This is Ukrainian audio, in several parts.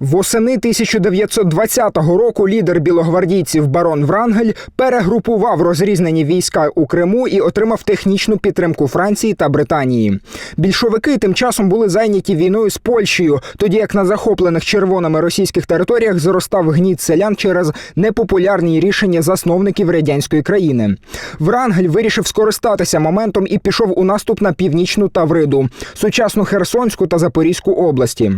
Восени 1920 року лідер білогвардійців барон Врангель перегрупував розрізнені війська у Криму і отримав технічну підтримку Франції та Британії. Більшовики тим часом були зайняті війною з Польщею, тоді як на захоплених червоними російських територіях зростав гніт селян через непопулярні рішення засновників радянської країни. Врангель вирішив скористатися моментом і пішов у наступ на північну Тавриду, сучасну Херсонську та Запорізьку області.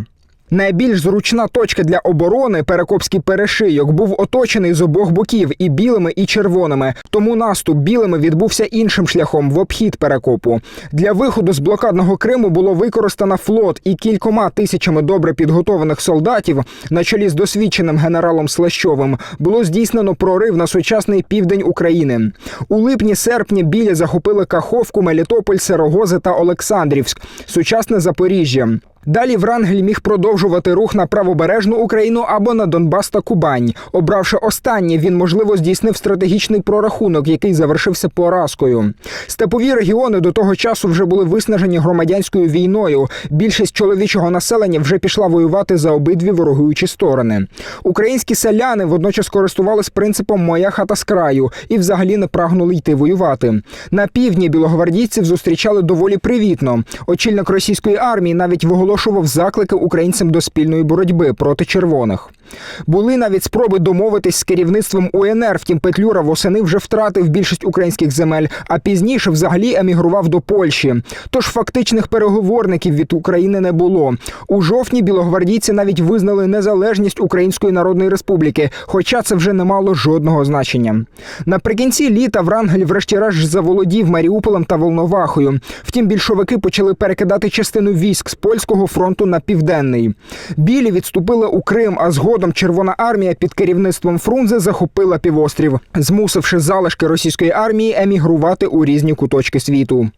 Найбільш зручна точка для оборони Перекопський перешийок був оточений з обох боків і білими, і червоними. Тому наступ білими відбувся іншим шляхом в обхід перекопу. Для виходу з блокадного Криму було використано флот і кількома тисячами добре підготованих солдатів на чолі з досвідченим генералом Слащовим було здійснено прорив на сучасний південь України. У липні-серпні білі захопили Каховку, Мелітополь, Серогози та Олександрівськ, сучасне Запоріжжя. Далі Врангель міг продовжувати рух на правобережну Україну або на Донбас та Кубань. Обравши останнє, він можливо здійснив стратегічний прорахунок, який завершився поразкою. Степові регіони до того часу вже були виснажені громадянською війною. Більшість чоловічого населення вже пішла воювати за обидві ворогуючі сторони. Українські селяни водночас користувались принципом Моя хата з краю і взагалі не прагнули йти воювати. На півдні білогвардійців зустрічали доволі привітно. Очільник російської армії навіть виголошував заклики українцям до спільної боротьби проти червоних. Були навіть спроби домовитись з керівництвом УНР. Втім, Петлюра восени вже втратив більшість українських земель, а пізніше взагалі емігрував до Польщі. Тож фактичних переговорників від України не було. У жовтні білогвардійці навіть визнали незалежність Української Народної Республіки, хоча це вже не мало жодного значення. Наприкінці літа Врангель врешті-решт заволодів Маріуполем та Волновахою. Втім, більшовики почали перекидати частину військ з польського фронту на південний. Білі відступили у Крим, а згодом Червона армія під керівництвом Фрунзе захопила півострів, змусивши залишки російської армії емігрувати у різні куточки світу.